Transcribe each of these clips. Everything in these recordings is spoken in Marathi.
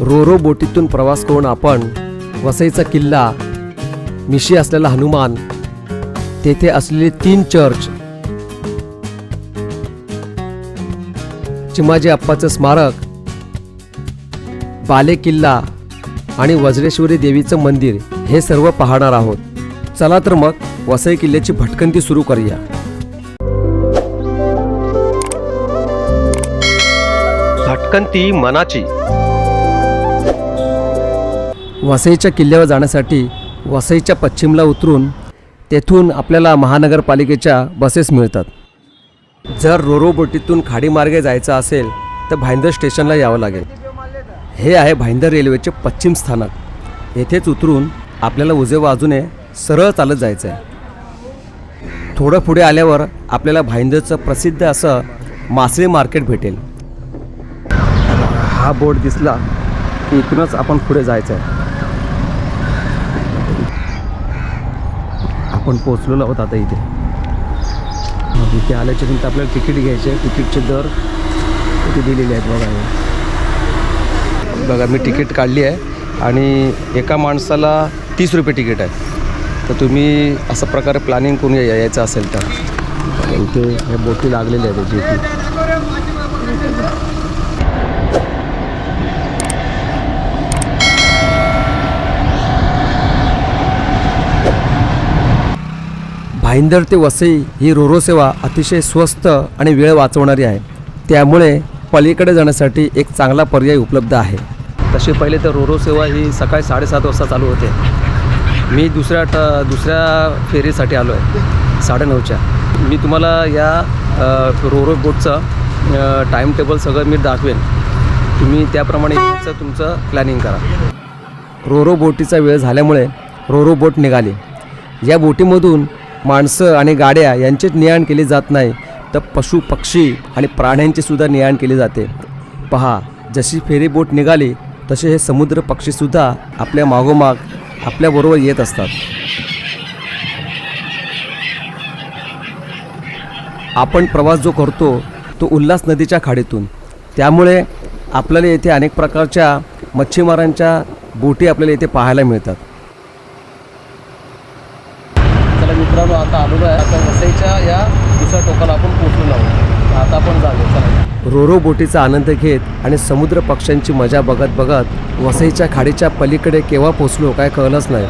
रोरो बोटीतून प्रवास करून आपण वसईचा किल्ला मिशी असलेला हनुमान तेथे असलेले तीन चर्च चिमाजी अप्पाचं स्मारक बाले किल्ला आणि वज्रेश्वरी देवीचं मंदिर हे सर्व पाहणार आहोत. चला तर मग वसई किल्ल्याची भटकंती सुरू करूया. भटकंती मनाची. वसईच्या किल्ल्यावर जाण्यासाठी वसईच्या पश्चिमला उतरून तेथून आपल्याला महानगरपालिकेच्या बसेस मिळतात. जर रोरो बोटीतून खाडीमार्गे जायचं असेल तर भाईंदर स्टेशनला यावं लागेल. हे आहे भाईंदर रेल्वेचे पश्चिम स्थानक. येथेच उतरून आपल्याला उजव्या बाजूने सरळ चालत जायचं आहे थोडं पुढे आल्यावर आपल्याला भाईंदरचं प्रसिद्ध असं मासळी मार्केट भेटेल. हा बोर्ड दिसला की इथूनच आपण पुढे जायचं आहे आपण पोचलेलो आहोत आता इथे. मग इथे आल्याच्यानंतर आपल्याला तिकीट घ्यायचे आहे तिकीटचे दर इथे दिलेले आहेत बघा. बघा मी तिकीट काढली आहे आणि एका माणसाला तीस रुपये तिकीट आहे. तर तुम्ही असं प्रकारे प्लॅनिंग करून या- यायचं असेल तर. इथे हे बोटी लागलेल्या आहेत जेटी भाईंदर ते वसई ही रोरो सेवा अतिशय स्वस्त आणि वेळ वाचवणारी आहे. त्यामुळे पलीकडे जाण्यासाठी एक चांगला पर्याय उपलब्ध आहे. तसे पहिले तर रोरो सेवा ही सकाळी साडेसात वाजता चालू होते. मी दुसऱ्या ट दुसऱ्या फेरीसाठी आलो आहे साडेनऊच्या. मी तुम्हाला या रोरो बोटचं टाईम टेबल सगळं मी दाखवेन. तुम्ही त्याप्रमाणे तुमचं प्लॅनिंग करा. रोरो बोटीचा वेळ झाल्यामुळे रोरो बोट निघाली. या बोटीमधून माणसं आणि गाड्या यांचेच नियाण केले जात नाही तर पशु पक्षी आणि प्राण्यांचेसुद्धा सुद्धा ने केली जाते. पहा जशी फेरी बोट निघाली तसे हे समुद्र पक्षीसुद्धा आपल्या मागोमाग आपल्याबरोबर येत असतात. आपण प्रवास जो करतो तो उल्हास नदीच्या खाडीतून. त्यामुळे आपल्याला येथे अनेक प्रकारच्या मच्छीमारांच्या बोटी आपल्याला इथे पाहायला मिळतात चला मित्रांनो आता आलेलो आहे. आता वसईच्या या दुसऱ्या टोकाला आपण पोहोचलेलो आहोत. आता आपण जाऊया. चला. रोरो बोटीचा आनंद घेत आणि समुद्र पक्ष्यांची मजा बघत बघत वसईच्या खाडीच्या पलीकडे केव्हा पोचलो काय कळलंच नाही.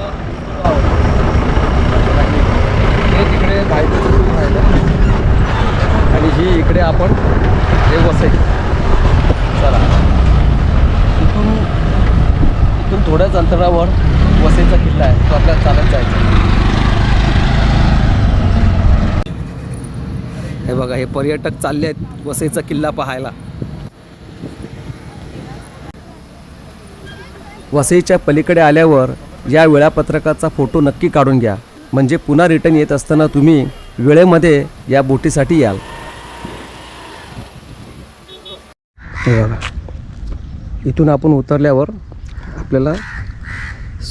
हे तिकडे आणि ही इकडे आपण हे वसई. चला. इथून इथून थोड्याच अंतरावर वसईचा किल्ला आहे. तो आपल्याला चालत जायचा हे बघा हे पर्यटक चालले आहेत वसईचा किल्ला पाहायला. वसईच्या पलीकडे आल्यावर या वेळापत्रकाचा फोटो नक्की काढून घ्या. म्हणजे पुन्हा रिटर्न येत असताना तुम्ही वेळेमध्ये या बोटीसाठी याल. हे बघा इथून आपण उतरल्यावर आपल्याला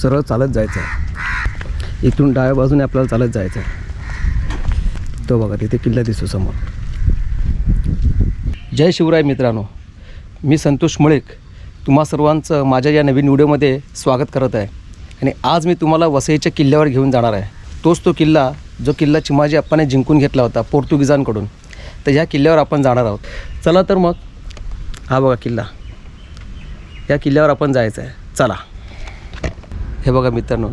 सरळ चालत जायचं आहे इथून डाव्या बाजूने आपल्याला चालत जायचं आहे तो बघा तिथे किल्ला दिसतो समोर. जय शिवराय मित्रांनो. मी संतोष मुळेक. तुम्हा सर्वांचं माझ्या या नवीन व्हिडिओमध्ये स्वागत करत आहे. आणि आज मी तुम्हाला वसईच्या किल्ल्यावर घेऊन जाणार आहे. तोच तो किल्ला जो किल्ला चिमाजी आप्पाने जिंकून घेतला होता पोर्तुगीजांकडून. तर ह्या किल्ल्यावर आपण जाणार आहोत. चला तर मग हा बघा किल्ला. या किल्ल्यावर आपण जायचं आहे चला. हे बघा मित्रांनो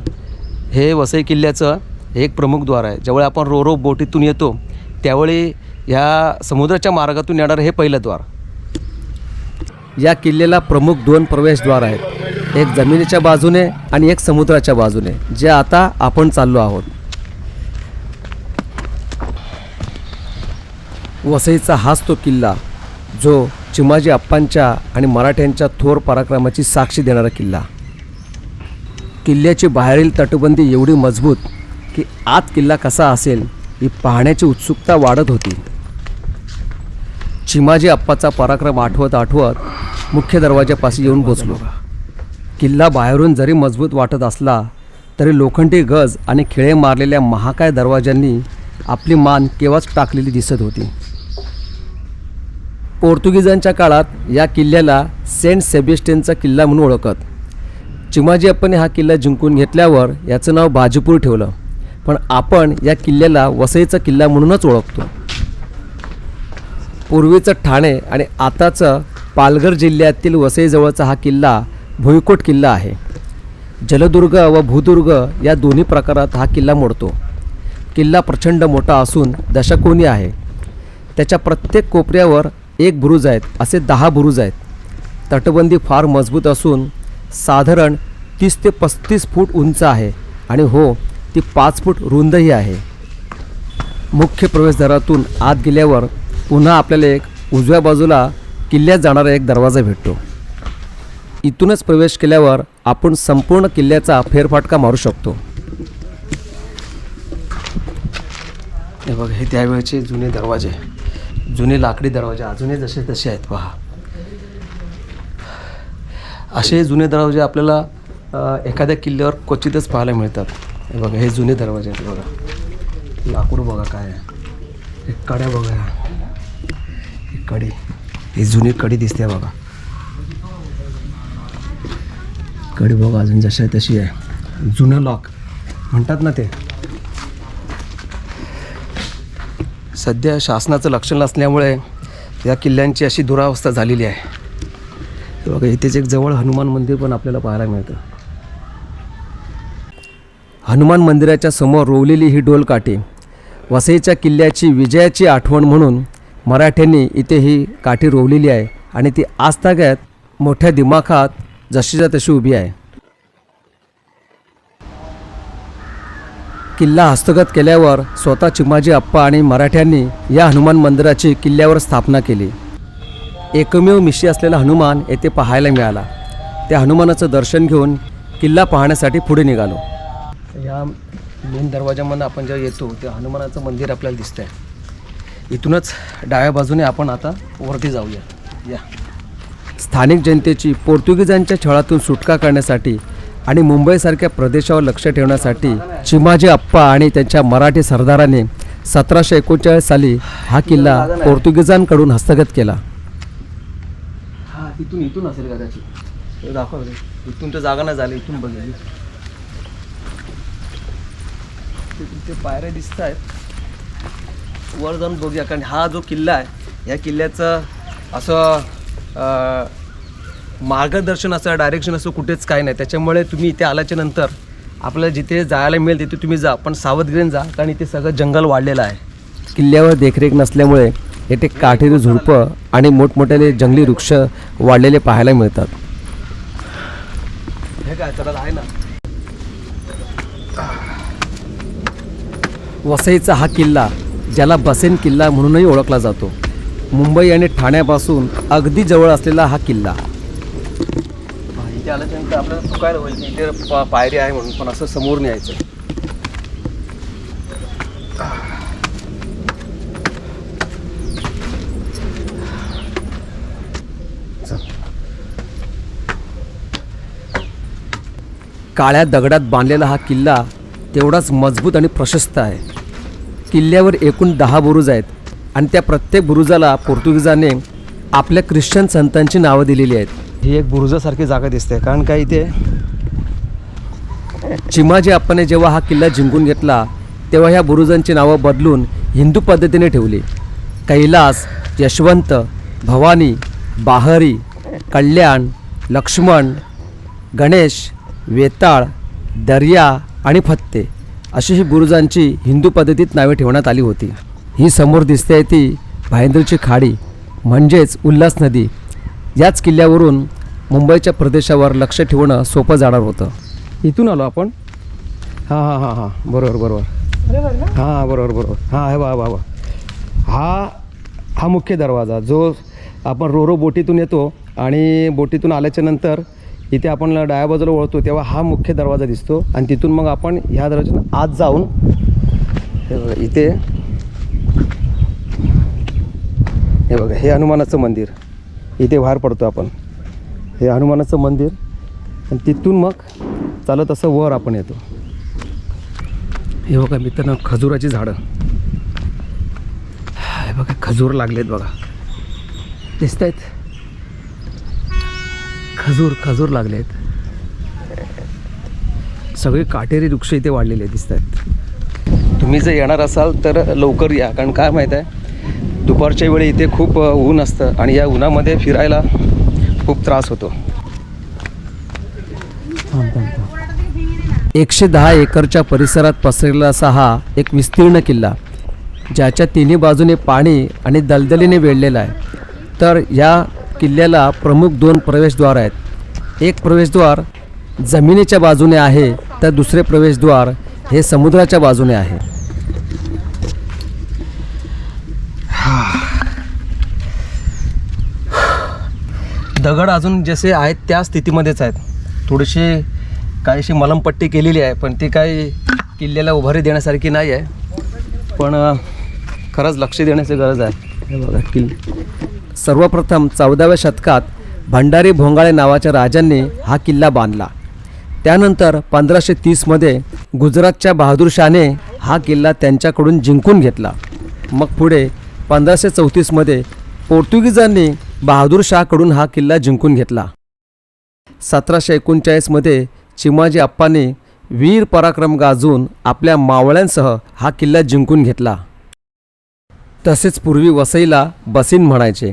हे वसई किल्ल्याचं एक प्रमुख द्वार आहे. ज्यावेळी आपण रो रो बोटीतून येतो त्यावेळी ह्या समुद्राच्या मार्गातून येणारं हे पहिलं द्वार. या किल्ल्याला प्रमुख दोन प्रवेशद्वार आहेत. एक जमिनीच्या बाजूने आणि एक समुद्राच्या बाजूने जे आता आपण चाललो आहोत. वसईचा हाच तो किल्ला जो चिमाजी अप्पांच्या आणि मराठ्यांच्या थोर पराक्रमाची साक्षी देणारा किल्ला. किल्ल्याची बाहेरील तटबंदी एवढी मजबूत की आत किल्ला कसा असेल ही पाहण्याची उत्सुकता वाढत होती. चिमाजी अप्पाचा पराक्रम आठवत आठवत मुख्य दरवाजापाशी येऊन पोचलो किल्ला बाहेरून जरी मजबूत वाटत असला तरी लोखंडी गज आणि खिळे मारलेल्या महाकाय दरवाज्यांनी आपली मान केव्हाच टाकलेली दिसत होती. पोर्तुगीजांच्या काळात या किल्ल्याला सेंट सेबेस्टियनचा किल्ला म्हणून ओळखत. चिमाजी अप्पाने हा किल्ला जिंकून घेतल्यावर याचं नाव बाजीपूर ठेवलं. पण आपण या किल्ल्याला वसईचा किल्ला म्हणूनच ओळखतो. पूर्वीचं ठाणे आणि आताचं पालघर जिल्ह्यातील वसईजवळचा हा किल्ला भुईकोट किल्ला आहे. जलदुर्ग व भूदुर्ग या दोन्ही प्रकारात हा किल्ला मोडतो. किल्ला प्रचंड मोठा असून दशकोनी आहे. त्याच्या प्रत्येक कोपऱ्यावर एक बुरुज आहेत असे दहा बुरुज आहेत. तटबंदी फार मजबूत असून साधारण तीस ते पस्तीस फूट उंच आहे आणि हो ती पाच फूट रुंदही आहे. मुख्य प्रवेशद्वारातून आत गेल्यावर पुन्हा आपल्याला एक उजव्या बाजूला किल्ल्यात जाणारा एक दरवाजा भेटतो. इथूनच प्रवेश केल्यावर आपण संपूर्ण किल्ल्याचा फेरफाटका मारू शकतो. हे बघा हे त्यावेळेचे जुने दरवाजे. जुने लाकडी दरवाजे अजूनही जसे तसे आहेत पहा. असे जुने दरवाजे आपल्याला एखाद्या किल्ल्यावर क्वचितच पाहायला मिळतात. हे बघा हे जुने दरवाजे आहेत बघा. लाकूड बघा काय आहे. हे कड्या बघा ही कडी. ही जुनी कडी दिसते बघा. कडी बघा अजून जशी आहे तशी आहे. जुनं लॉक म्हणतात ना ते. सध्या शासनाचं लक्ष नसल्यामुळे या किल्ल्यांची अशी दुरावस्था झालेली आहे. बघा इथेच एक जवळ हनुमान मंदिर पण आपल्याला पाहायला मिळतं. हनुमान मंदिराच्या समोर रोवलेली ही डोलकाठी वसईच्या किल्ल्याची विजयाची आठवण म्हणून मराठ्यांनी इथे ही काठी रोवलेली आहे आणि ती आजतागत मोठ्या दिमाखात जशीच्या तशी उभी आहे. किल्ला हस्तगत केल्यावर स्वतः चिमाजी अप्पा आणि मराठ्यांनी या हनुमान मंदिराची किल्ल्यावर स्थापना केली. एकमेव मिशी असलेला हनुमान येथे पाहायला मिळाला. त्या हनुमानाचं दर्शन घेऊन किल्ला पाहण्यासाठी पुढे निघालो. या मेन दरवाजामधून आपण जेव्हा येतो तेव्हा हनुमानाचं मंदिर आपल्याला दिसतं आहे इथूनच डाव्या बाजूने आपण आता वरती जाऊया. या. स्थानिक जनतेची पोर्तुगीजांच्या छळातून सुटका करण्यासाठी आणि मुंबईसारख्या प्रदेशावर लक्ष ठेवण्यासाठी चिमाजी अप्पा आणि त्यांच्या मराठी सरदाराने सतराशे एकोणचाळीस साली हा किल्ला पोर्तुगीजांकडून हस्तगत केला. हा तिथून इथून असेल कदाचित. दाखव इथून तर जागा नाही झाली इथून बघेल तिथे पायऱ्या दिसत आहेत. वर जाऊन बघूया कारण हा जो किल्ला आहे या किल्ल्याचं असं मार्गदर्शन असं डायरेक्शन असं कुठेच काय नाही. त्याच्यामुळे तुम्ही इथे आल्याच्यानंतर आपल्याला जिथे जायला मिळेल तिथे तुम्ही जा. पण सावधगिरीने जा कारण इथे सगळं जंगल वाढलेलं आहे. किल्ल्यावर देखरेख नसल्यामुळे येथे काठेरी झुडपं आणि मोठमोठ्याने जंगली वृक्ष वाढलेले पाहायला मिळतात. हे काय चला आहे ना? वसईचा हा किल्ला ज्याला बसेन किल्ला म्हणूनही ओळखला जातो. मुंबई आणि ठाण्यापासून अगदी जवळ असलेला हा किल्ला. इथे आल्याच्यानंतर आपल्याला चुकायला होईल की इथे पा- पायरी आहे म्हणून पण असं समोर न्यायचं. काळ्या दगडात बांधलेला हा किल्ला तेवढाच मजबूत आणि प्रशस्त आहे. किल्ल्यावर एकूण दहा बुरुज आहेत आणि त्या प्रत्येक बुरुजाला पोर्तुगीजाने आपल्या ख्रिश्चन संतांची नावं दिलेली आहेत. ही एक बुरुजासारखी जागा दिसते कारण काय इथे? चिमाजी अप्पाने जेव्हा हा किल्ला जिंकून घेतला तेव्हा ह्या बुरुजांची नावं बदलून हिंदू पद्धतीने ठेवली. कैलास यशवंत भवानी बाहरी कल्याण लक्ष्मण गणेश वेताळ दर्या आणि फत्ते. अशी ही बुरुजांची हिंदू पद्धतीत नावे ठेवण्यात आली होती. ही समोर दिसते ती भायंद्रची खाडी म्हणजेच उल्हास नदी. याच किल्ल्यावरून मुंबईच्या प्रदेशावर लक्ष ठेवणं सोपं जाणार होतं. इथून आलो आपण? हां हां हां हां. बरोबर बरोबर. हां बरोबर बरोबर. हां हे बा बा हा हा मुख्य दरवाजा जो आपण रोरो बोटीतून येतो आणि बोटीतून आल्याच्यानंतर इथे आपण डाव्या बाजूला वळतो तेव्हा हा मुख्य दरवाजा दिसतो आणि तिथून मग आपण ह्या दरवाजातून आत जाऊन हे बघा इथे हे बघा हे हनुमानाचं मंदिर. इथे बाहेर पडतो आपण. हे हनुमानाचं मंदिर आणि तिथून मग चालत असं वर आपण येतो. हे बघा मित्रांनो खजुराची झाडं. हे बघा खजूर लागलेत बघा. दिसत आहेत खजूर खजूर लागले आहेत सगळे काटेरी वृक्ष इथे वाढलेले दिसत आहेत तुम्ही जर येणार असाल तर लवकर या कारण काय माहीत आहे? दुपारच्या वेळी इथे खूप ऊन असतं आणि या उन्हामध्ये फिरायला खूप त्रास होतो. एकशे दहा एकरच्या परिसरात पसरलेला असा हा एक विस्तीर्ण किल्ला ज्याच्या तिन्ही बाजूने पाणी आणि दलदलीने वेढलेला आहे. तर या किल्ल्याला प्रमुख दोन प्रवेशद्वार आहेत. एक प्रवेशद्वार जमिनीच्या बाजूने आहे तर दुसरे प्रवेशद्वार हे समुद्राच्या बाजूने आहे. दगड अजून जसे आहेत त्या स्थितीमध्येच आहेत. थोडीशी काहीशी मलमपट्टी केलेली आहे पण ती काही किल्ल्याला उभारी देण्यासारखी नाही आहे. पण खरंच लक्ष देण्याची गरज आहे. हे बघा किल्ले. सर्वप्रथम चौदाव्या शतकात भंडारी भोंगाळे नावाच्या राजांनी हा किल्ला बांधला. त्यानंतर पंधराशे तीसमध्ये गुजरातच्या बहादूरशाने हा किल्ला त्यांच्याकडून जिंकून घेतला. मग पुढे पंधराशे चौतीसमध्ये पोर्तुगीजांनी बहादूरशाहकडून हा किल्ला जिंकून घेतला. सतराशे एकोणचाळीसमध्ये चिमाजी अप्पांनी वीर पराक्रम गाजून आपल्या मावळ्यांसह हा किल्ला जिंकून घेतला. तसेच पूर्वी वसईला बसीन म्हणायचे.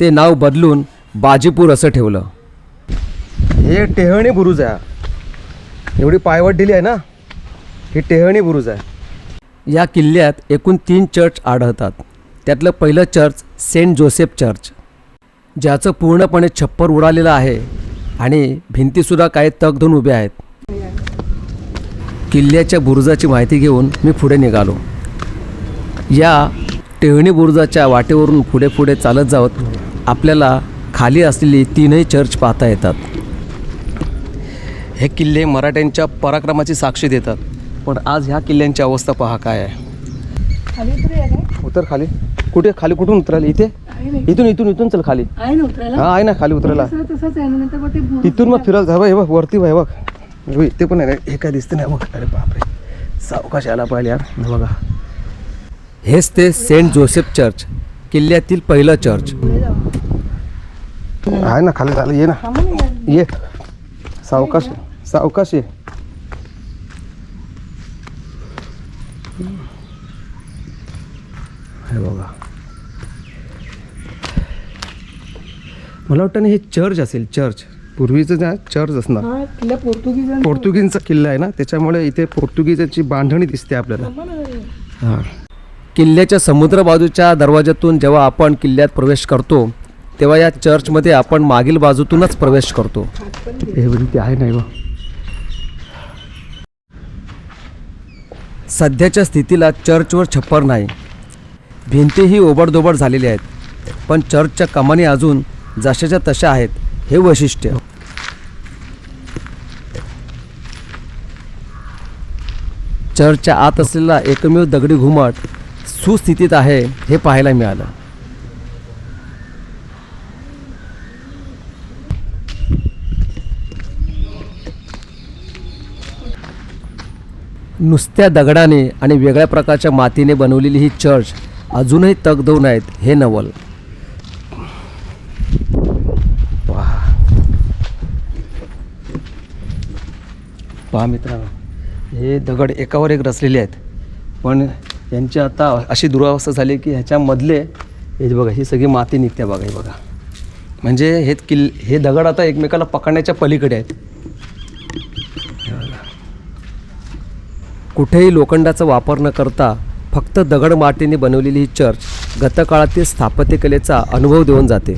ते नाव बदलून बाजीपूर असं ठेवलं. हे टेहणी बुरुज आहे. एवढी पायवट दिली आहे ना? हे टेहणी बुरुज आहे. या किल्ल्यात एकूण तीन चर्च आढळतात. त्यातलं पहिलं चर्च सेंट जोसेफ चर्च ज्याचं पूर्णपणे छप्पर उडालेलं आहे आणि भिंतीसुद्धा काही तग धरून उभ्या आहेत. किल्ल्याच्या बुरुजाची माहिती घेऊन मी पुढे निघालो. या टेहणी बुरुजाच्या वाटेवरून पुढे पुढे चालत जावत आपल्याला खाली असलेली तीनही चर्च पाहता येतात. हे किल्ले मराठ्यांच्या पराक्रमाची साक्षी देतात. पण आज ह्या किल्ल्यांची अवस्था पहा काय आहे. खाली उतरूया काय? उतर खाली. कुठे? खाली कुठून उतरायला इथे? इथून इथून इथून चल खाली. हा आहे ना खाली उतरायला. तसं तसंच आहे ना नंतर मग ते बुरुज तिथून मग फिरायला जा. बघ, हे बघ वरती हे बघ. इथे पण आहे रे. हे काय दिसतं नाही बघ. अरे बापरे. सावकाश यायला पाहिजे यार. बघा. हेच ते सेंट जोसेफ चर्च. किल्ल्यातील पहिलं चर्च. आहे ना खाली झालं. ये ना. ये. सावकाश सावकाश ये. हे बघा. मला वाटतं ना हे चर्च असेल चर्च. पूर्वीचं जे चर्च असणार. हा किल्ला पोर्तुगीजांचा. पोर्तुगीजचा किल्ला आहे ना त्याच्यामुळे इथे पोर्तुगीजाची बांधणी दिसते आपल्याला. हां. किल्ल्याच्या समुद्र बाजूच्या दरवाजातून जेव्हा आपण किल्ल्यात प्रवेश करतो तेव्हा या चर्चमध्ये आपण मागील बाजूतूनच प्रवेश करतो. हे इथे आहे नाही सध्याच्या स्थितीला चर्चवर छप्पर नाही. भिंतीही ओबडधोबड झालेल्या आहेत पण चर्चच्या कमानी अजून जशाच्या तशा आहेत हे वैशिष्ट्य. चर्चच्या आत असलेला एकमेव दगडी घुमट सुस्थितीत आहे हे पाहायला मिळालं. नुसत्या दगडाने आणि वेगळ्या प्रकारच्या मातीने बनवलेली ही चर्च अजूनही तग धरून आहेत हे नवल. पहा मित्रांनो हे दगड एकावर एक रचलेले आहेत पण यांची आता अशी दुरावस्था झाली की ह्याच्यामधले हे बघा ही सगळी माती निघते बघा हे बघा. म्हणजे हे किल् हे दगड आता एकमेकाला पकडण्याच्या पलीकडे आहेत. कुठेही लोखंडाचा वापर न करता फक्त दगड मातीने बनवलेली ही चर्च गतकाळातील स्थापत्यकलेचा अनुभव देऊन जाते.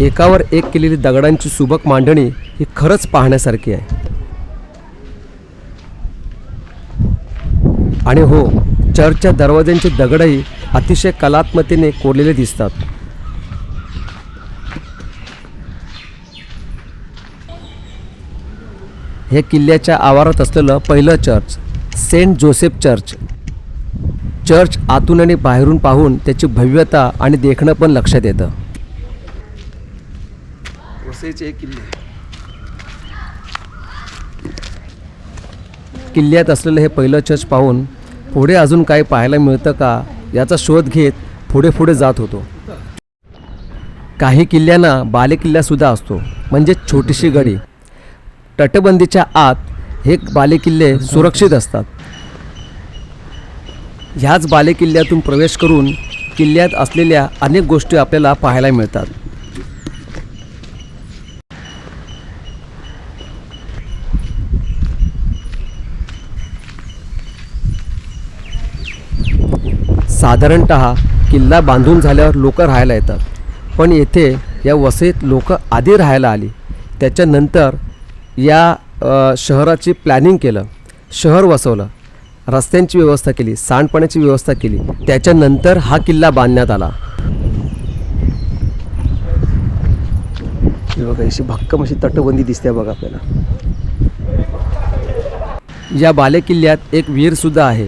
एकावर एक केलेली दगडांची सुबक मांडणी ही खरंच पाहण्यासारखी आहे. आणि हो चर्चच्या दरवाज्यांचे दगडही अतिशय कलात्मतेने कोरलेले दिसतात. हे किल्ल्याच्या आवारात असलेलं पहिलं church Saint Joseph church. Church आतून आणि बाहेरून पाहून त्याची भव्यता आणि देखणं पण लक्षात येतं. वसईचे किल्ले. किल्ल्यात असलेलं हे पहिलं चर्च पाहून पुढे अजून काही पाहायला मिळतं का याचा शोध घेत पुढे पुढे जात होतो. काही किल्ल्यांना बालेकिल्लासुद्धा असतो म्हणजे छोटीशी गडी. तटबंदीच्या आत हे बालेकिल्ले सुरक्षित असतात. ह्याच बालेकिल्ल्यातून प्रवेश करून किल्ल्यात असलेल्या अनेक गोष्टी आपल्याला पाहायला मिळतात. साधारणत किल्ला बांधून झाल्यावर लोक राहायला येतात. पण येथे या वसईत लोक आधी राहायला आली. त्याच्यानंतर या शहराची प्लॅनिंग केलं. शहर वसवलं. रस्त्यांची व्यवस्था केली सांडपाण्याची व्यवस्था केली. त्याच्यानंतर हा किल्ला बांधण्यात आला. बघा अशी भक्कम अशी तटबंदी दिसते बघा आपल्याला. या बालेकिल्ल्यात एक विहीरसुद्धा आहे.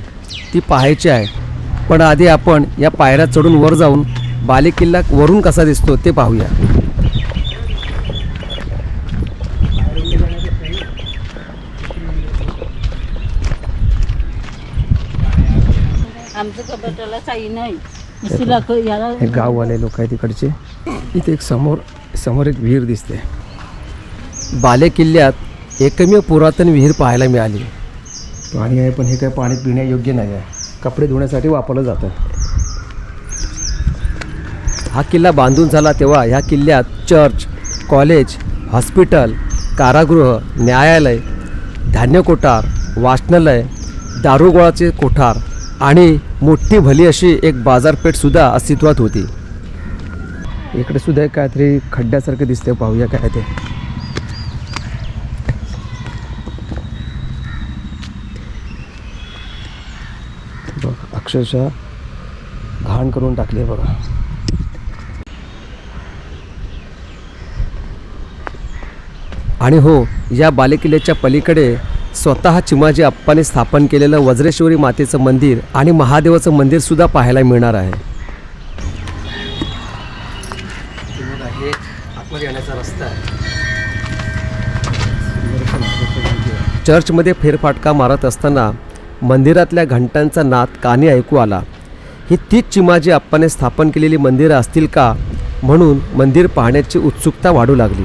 ती पाहायची आहे. पण आधी आपण या पायऱ्या चढून वर जाऊन बालेकिल्ला वरून कसा दिसतो ते पाहूया. आमचं कपाटाला काही नाही. इसिला क- याला हे गाववाले लोक आहेत तिकडचे इथे एक समोर समोर एक विहीर दिसते. बालेकिल्ल्यात एकमेव पुरातन विहीर पाहायला मिळाली. पाणी आहे पण हे काय पाणी पिण्यायोग्य नाही आहे. कपडे धुण्यासाठी वापरलं जातं हा किल्ला बांधून झाला तेव्हा ह्या किल्ल्यात चर्च कॉलेज हॉस्पिटल कारागृह न्यायालय धान्य कोठार वाचनालय दारुगोळाचे कोठार आणि मोठी भली अशी एक बाजारपेठसुद्धा अस्तित्वात होती. इकडे सुद्धा काहीतरी खड्ड्यासारखं दिसते पाहूया काय ते. बघ अक्षरशः घाण करून टाकली आहे बघा. आणि हो या बालेकिल्ल्याच्या पलीकडे स्वतः चिमाजी अप्पाने स्थापन केलेलं वज्रेश्वरी मातेचं मंदिर आणि महादेवाचं मंदिरसुद्धा पाहायला मिळणार आहे. येण्याचा रस्ता आहे. चर्चमध्ये फेरफाटका मारत असताना मंदिरातल्या घंटांचा नाद कानी ऐकू आला. ही तीच चिमाजी आप्पाने स्थापन केलेली मंदिरं असतील का? म्हणून मंदिर पाहण्याची उत्सुकता वाढू लागली.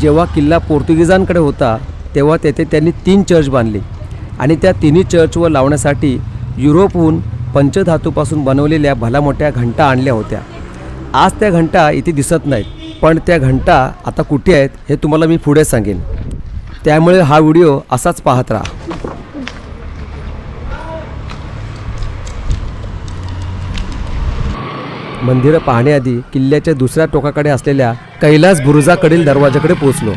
जेव्हा किल्ला पोर्तुगीजांकडे होता तेव्हा तेथे त्यांनी तीन चर्च बांधली आणि त्या तिन्ही चर्चवर लावण्यासाठी युरोपहून पंचधातूपासून बनवलेल्या भलामोठ्या घंटा आणल्या होत्या. आज त्या घंटा इथे दिसत नाहीत पण त्या घंटा आता कुठे आहेत हे तुम्हाला मी पुढे सांगेन. त्यामुळे हा व्हिडिओ असाच पाहत राहा. मंदिरं पाहण्याआधी किल्ल्याच्या दुसऱ्या टोकाकडे असलेल्या कैलास बुरुजाकडील दरवाजाकडे पोहोचलो.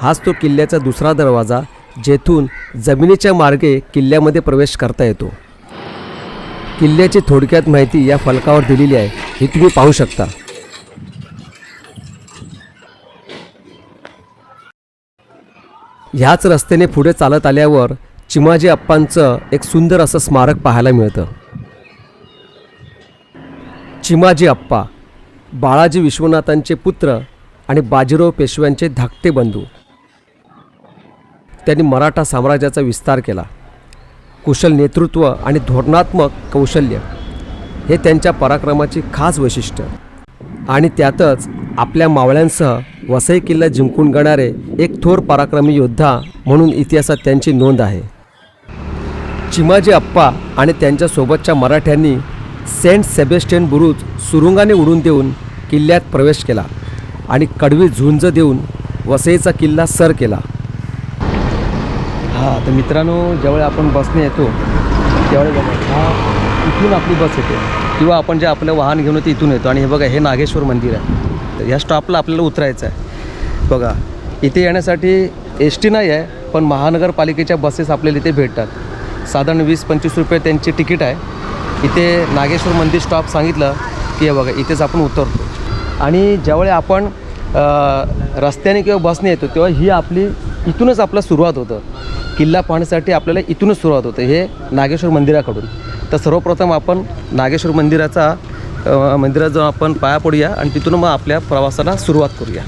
हाच तो किल्ल्याचा दुसरा दरवाजा जेथून जमिनीच्या मार्गे किल्ल्यामध्ये प्रवेश करता येतो. किल्ल्याची थोडक्यात माहिती या फलकावर दिलेली आहे ही तुम्ही पाहू शकता. ह्याच रस्त्याने पुढे चालत आल्यावर चिमाजी अप्पांचं एक सुंदर असं स्मारक पाहायला मिळतं. चिमाजी अप्पा बाळाजी विश्वनाथांचे पुत्र आणि बाजीराव पेशव्यांचे धाकटे बंधू. त्यांनी मराठा साम्राज्याचा विस्तार केला. कुशल नेतृत्व आणि धोरणात्मक कौशल्य हे त्यांच्या पराक्रमाची खास वैशिष्ट्य. आणि त्यातच आपल्या मावळ्यांसह वसई किल्ला जिंकून गणारे एक थोर पराक्रमी योद्धा म्हणून इतिहासात त्यांची नोंद आहे. चिमाजी अप्पा आणि त्यांच्यासोबतच्या मराठ्यांनी सेंट सेबेस्टियन बुरुज सुरुंगाने उडून देऊन किल्ल्यात प्रवेश केला आणि कडवी झुंज देऊन वसईचा किल्ला सर केला. हां तर मित्रांनो ज्यावेळी आपण बसने येतो त्यावेळी हा इथून आपली बस येते. किंवा आपण जे आपलं वाहन घेऊन येतो इथून येतो. आणि हे बघा हे नागेश्वर मंदिर आहे. तर ह्या स्टॉपला आपल्याला उतरायचं आहे. बघा इथे येण्यासाठी एस टी नाही आहे पण महानगरपालिकेच्या बसेस आपल्याला इथे भेटतात. साधारण वीस पंचवीस रुपये त्यांची तिकीट आहे. इथे नागेश्वर मंदिर स्टॉप सांगितलं की हे बघा इथेच आपण उतरतो. आणि ज्यावेळी आपण रस्त्याने किंवा बसने येतो तेव्हा ही आपली इथूनच आपलं सुरुवात होतं. किल्ला पाहण्यासाठी आपल्याला इथूनच सुरुवात होते हे नागेश्वर मंदिराकडून. तर सर्वप्रथम आपण नागेश्वर मंदिराचा मंदिरात जाऊन आपण पाया पडूया आणि तिथून मग आपल्या प्रवासाला सुरुवात करूया.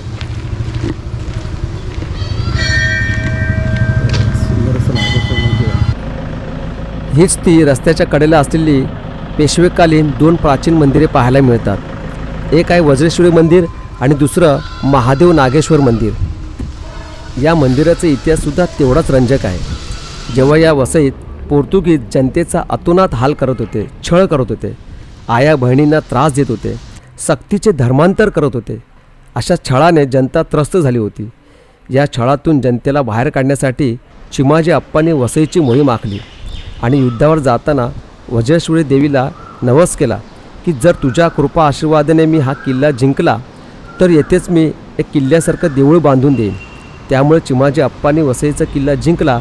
हीच ती रस्त्याच्या कडेला असलेली पेशवेकालीन दोन प्राचीन मंदिरे पाहायला मिळतात. एक आहे वज्रेश्वरी मंदिर आणि दुसरं महादेव नागेश्वर मंदिर. या मंदिराचा इतिहाससुद्धा तेवढाच रंजक आहे. जेव्हा या वसईत पोर्तुगीज जनतेचा अतोनात हाल करत होते छळ करत होते आया बहिणींना त्रास देत होते सक्तीचे धर्मांतर करत होते अशा छळाने जनता त्रस्त झाली होती. या छळातून जनतेला बाहेर काढण्यासाठी चिमाजी अप्पांनी वसईची मोहीम आखली. आणि युद्धावर जाताना वज्रेश्वरी देवीला नवस केला की जर तुझ्या कृपा आशीर्वादाने मी हा किल्ला जिंकला तर येथेच मी एक किल्ल्यासारखं देऊळ बांधून देईन. त्यामुळे चिमाजी अप्पांनी वसईचा किल्ला जिंकला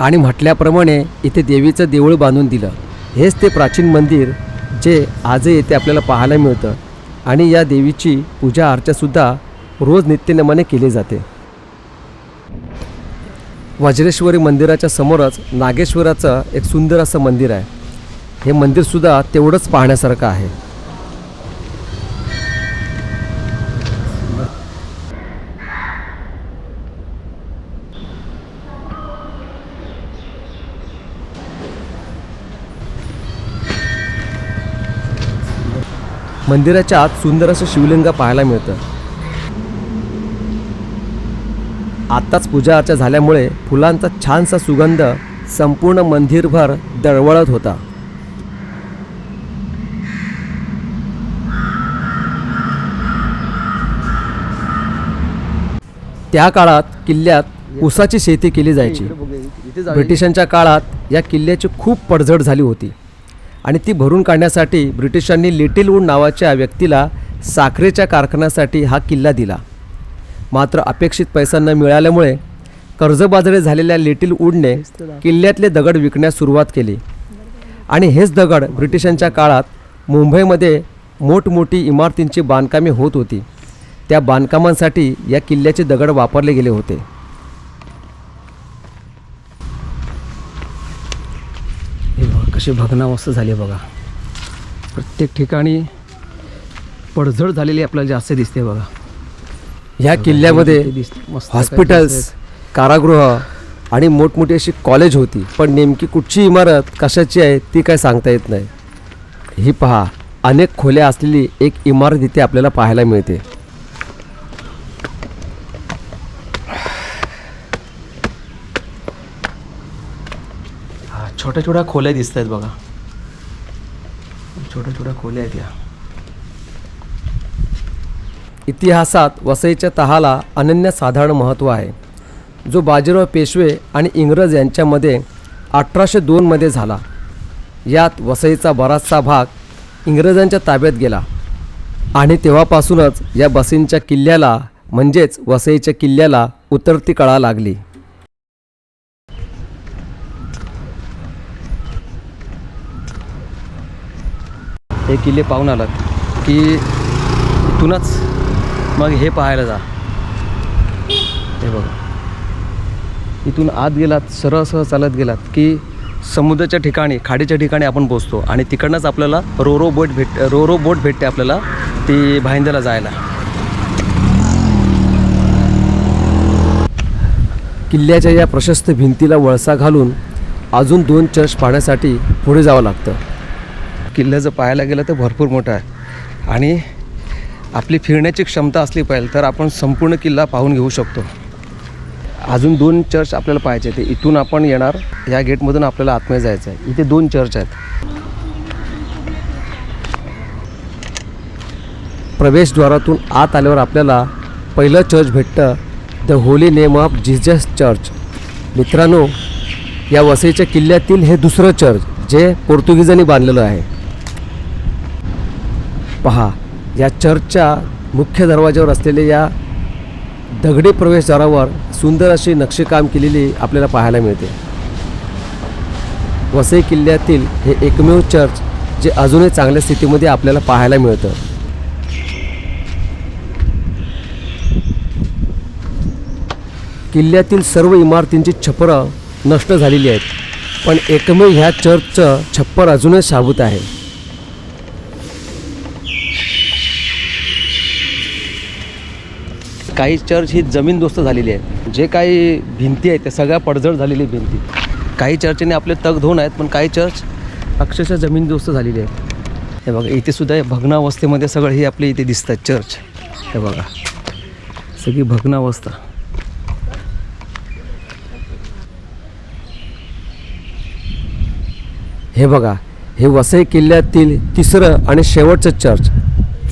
आणि म्हटल्याप्रमाणे इथे देवीचं देऊळ बांधून दिलं. हेच ते प्राचीन मंदिर जे आजही येथे आपल्याला पाहायला मिळतं आणि या देवीची पूजा अर्चासुद्धा रोज नित्यनेमाने केली जाते. वज्रेश्वरी मंदिराच्या समोरच नागेश्वराचं एक सुंदर असं मंदिर आहे. हे मंदिरसुद्धा तेवढंच पाहण्यासारखं आहे. मंदिराच्या आत सुंदर असं शिवलिंग पाहायला मिळतं. आत्ताच पूजा अर्चा झाल्यामुळे फुलांचा छानसा सुगंध संपूर्ण मंदिरभर दळवळत होता. त्या काळात किल्ल्यात ऊसाची शेती केली जायची. ब्रिटिशांच्या काळात या किल्ल्याची खूप पडझड झाली होती आणि ती भरून काढण्यासाठी ब्रिटिशांनी लिटिल वूड नावाच्या व्यक्तीला साखरेच्या कारखान्यासाठी हा किल्ला दिला. मात्र अपेक्षित पैसा न मिळाल्यामुळे कर्जबाजारी झालेल्या लिटिल वूडने किल्ल्यातले दगड विकण्यास सुरुवात केली. आणि हेच दगड ब्रिटिशांच्या काळात मुंबईमध्ये मोठमोठी इमारतींची बांधकामे होत होती. त्या बांधकामांसाठी या किल्ल्याचे दगड वापरले गेले होते. हे बघा कशी भग्नावस्था झाली बघा. प्रत्येक ठिकाणी पडझड झालेली आपल्याला जास्त दिसते बघा. ह्या किल्ल्यामध्ये हॉस्पिटल्स कारागृह आणि मोठमोठी अशी कॉलेज होती. पण नेमकी कुठची इमारत कशाची आहे ती काय सांगता येत नाही. ही पहा अनेक खोल्या असलेली एक इमारत इथे आपल्याला पाहायला मिळते. हा छोट्या छोट्या खोल्या दिसत आहेत बघा. छोट्या छोट्या खोल्या आहेत या. इतिहासात वसईच्या तहाला अनन्यसाधारण महत्त्व आहे. जो बाजीराव पेशवे आणि इंग्रज यांच्यामध्ये अठराशे दोनमध्ये झाला. यात वसईचा बराचसा भाग इंग्रजांच्या ताब्यात गेला. आणि तेव्हापासूनच या बसींच्या किल्ल्याला म्हणजेच वसईच्या किल्ल्याला उतरती कळा लागली. हे किल्ले पाहून आलात की इथूनच मग हे पाहायला जा. हे बघा. इथून आत गेलात सरळ सरळ चालत गेलात की समुद्राच्या ठिकाणी खाडीच्या ठिकाणी आपण पोचतो आणि तिकडनंच आपल्याला रोरो बोट भेट रोरो बोट भेटते आपल्याला ती भाईंद्याला जायला. किल्ल्याच्या या प्रशस्त भिंतीला वळसा घालून अजून दोन चर्च पाहण्यासाठी पुढे जावं लागतं. किल्ल्याचं पाहायला गेलं तर भरपूर मोठं आहे. आणि आपली फिरण्याची क्षमता असली पाहिजे तर आपण संपूर्ण किल्ला पाहून घेऊ शकतो. अजून दोन चर्च आपल्याला पाहायचे ते इथून आपण येणार या गेटमधून आपल्याला आतमध्ये जायचं आहे. इथे दोन चर्च आहेत. प्रवेशद्वारातून आत आल्यावर आपल्याला पहिलं चर्च भेटतं the Holy Name of Jesus church मित्रांनो या वसईच्या किल्ल्यातील हे दुसरं चर्च जे पोर्तुगीजांनी बांधलेलं आहे. पहा या चर्चच्या मुख्य दरवाज्यावर असलेल्या या दगडी प्रवेशद्वारावर सुंदर अशी नक्षीकाम केलेली आपल्याला पाहायला मिळते. वसई किल्ल्यातील हे एकमेव चर्च जे अजूनही चांगल्या स्थितीमध्ये आपल्याला पाहायला मिळतं. किल्ल्यातील सर्व इमारतींची छप्परं नष्ट झालेली आहेत पण एकमेव ह्या चर्चचं छप्पर अजूनही साबूत आहे. काही चर्च ही जमीनदोस्त झालेली आहे. जे काही भिंती आहेत त्या सगळ्या पडझड झालेली भिंती. काही चर्चने आपले तग धुवून आहेत पण काही चर्च अक्षरशः जमीनदोस्त झालेली आहे. हे बघा इथे सुद्धा भग्नावस्थेमध्ये सगळं हे आपले इथे दिसतात चर्च. हे बघा. सगळी भग्नावस्था. हे बघा हे वसई किल्ल्यातील तिसरं आणि शेवटचं church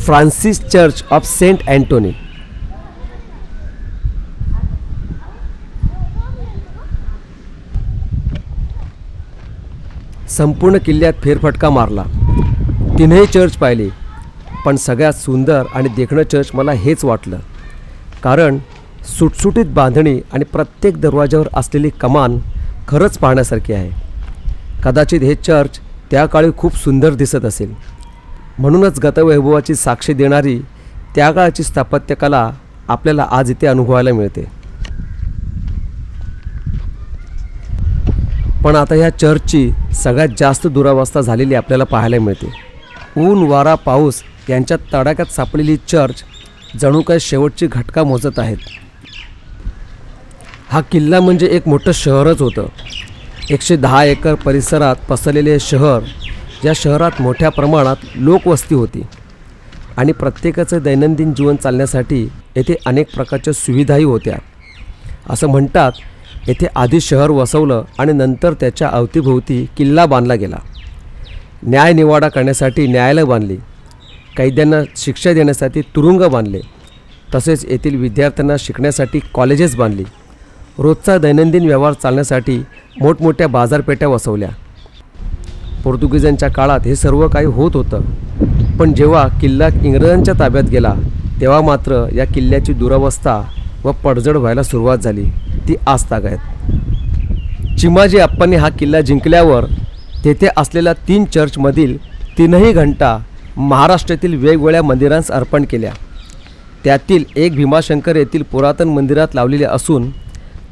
Francis church of Saint Antony. संपूर्ण किल्ल्यात फेरफटका मारला. तिन्ही चर्च पाहिले. पण सगळ्यात सुंदर आणि देखणं चर्च मला हेच वाटलं. कारण सुटसुटीत बांधणी आणि प्रत्येक दरवाज्यावर असलेली कमान खरंच पाहण्यासारखी आहे. कदाचित हे चर्च त्या काळी खूप सुंदर दिसत असेल. म्हणूनच गतवैभवाची साक्षी देणारी त्या काळाची स्थापत्यकला आपल्याला आज इथे अनुभवायला मिळते. पण आता ह्या चर्चची सगळ्यात जास्त दुरावस्था झालेली आपल्याला पाहायला मिळते. ऊन वारा पाऊस यांच्या तडाक्यात सापडलेली चर्च जणू काय शेवटची घटका मोजत आहेत. हा किल्ला म्हणजे एक मोठं शहरच होतं. एकशे दहा एकर परिसरात पसरलेले हे शहर या शहरात मोठ्या प्रमाणात लोकवस्ती होती आणि प्रत्येकाचं दैनंदिन जीवन चालण्यासाठी येथे अनेक प्रकारच्या सुविधाही होत्या. असं म्हणतात येथे आधी शहर वसवलं आणि नंतर त्याच्या अवतीभोवती किल्ला बांधला गेला. न्यायनिवाडा करण्यासाठी न्यायालय बांधली. कैद्यांना शिक्षा देण्यासाठी तुरुंग बांधले. तसेच येथील विद्यार्थ्यांना शिकण्यासाठी कॉलेजेस बांधली. रोजचा दैनंदिन व्यवहार चालण्यासाठी मोठमोठ्या बाजारपेट्या वसवल्या. पोर्तुगीजांच्या काळात हे सर्व काही होत होतं. पण जेव्हा किल्ला इंग्रजांच्या ताब्यात गेला तेव्हा मात्र या किल्ल्याची दुरावस्था व पडझड व्हायला सुरुवात झाली. ती आजताग आहेत. चिमाजी अप्पांनी हा किल्ला जिंकल्यावर तेथे असलेल्या तीन चर्चमधील तीनही घंटा महाराष्ट्रातील वेगवेगळ्या मंदिरांस अर्पण केल्या. त्यातील एक भीमाशंकर येथील पुरातन मंदिरात लावलेली असून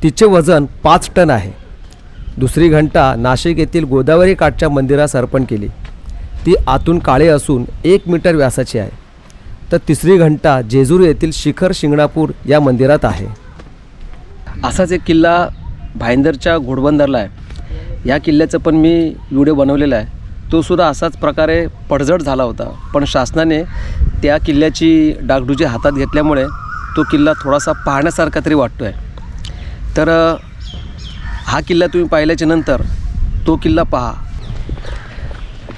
तिचे वजन पाच टन आहे. दुसरी घंटा नाशिक येथील गोदावरी काठच्या मंदिरास अर्पण केली. ती आतून काळे असून एक मीटर व्यासाची आहे. तर तिसरी घंटा जेजूर येथील शिखर शिंगणापूर या मंदिरात आहे. असाच एक किल्ला भाईंदरच्या घोडबंदरला आहे. या किल्ल्याचं पण मी व्हिडिओ बनवलेला आहे. तो सुद्धा असाच प्रकारे पडझड झाला होता. पण शासनाने त्या किल्ल्याची डागडुजी हातात घेतल्यामुळे तो किल्ला थोडासा पाहण्यासारखा तरी वाटतो आहे तर हा किल्ला तुम्ही पाहिल्याच्या नंतर तो किल्ला पहा.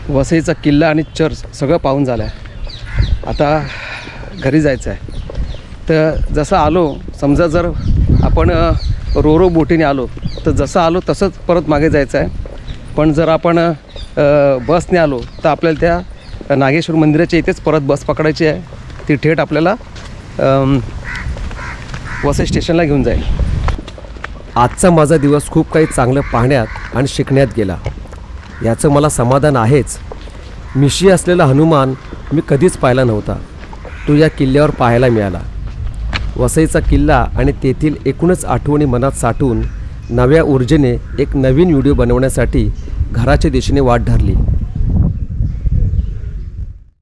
वसईचा किल्ला आणि चर्च सगळं पाहून झालं आहे आता घरी जायचं आहे तर जसं आलो समजा जर आपण रोरो बोटीने आलो. तर जसं आलो तसंच परत मागे जायचं आहे. पण जर आपण बसने आलो तर आपल्याला त्या नागेश्वर मंदिराच्या इथेच परत बस पकडायची आहे. ती थेट आपल्याला वसई स्टेशनला घेऊन जाईल. आजचा माझा दिवस खूप काही चांगलं पाहण्यात आणि शिकण्यात गेला. याचं मला समाधान आहेच. मिशी असलेला हनुमान मी कधीच पाहिला नव्हता. तो या किल्ल्यावर पाहायला मिळाला. वसईचा किल्ला आणि तेथील एकूणच आठवणी मनात साठवून नव्या ऊर्जेने एक नवीन व्हिडिओ बनवण्यासाठी घराच्या दिशेने वाट धरली.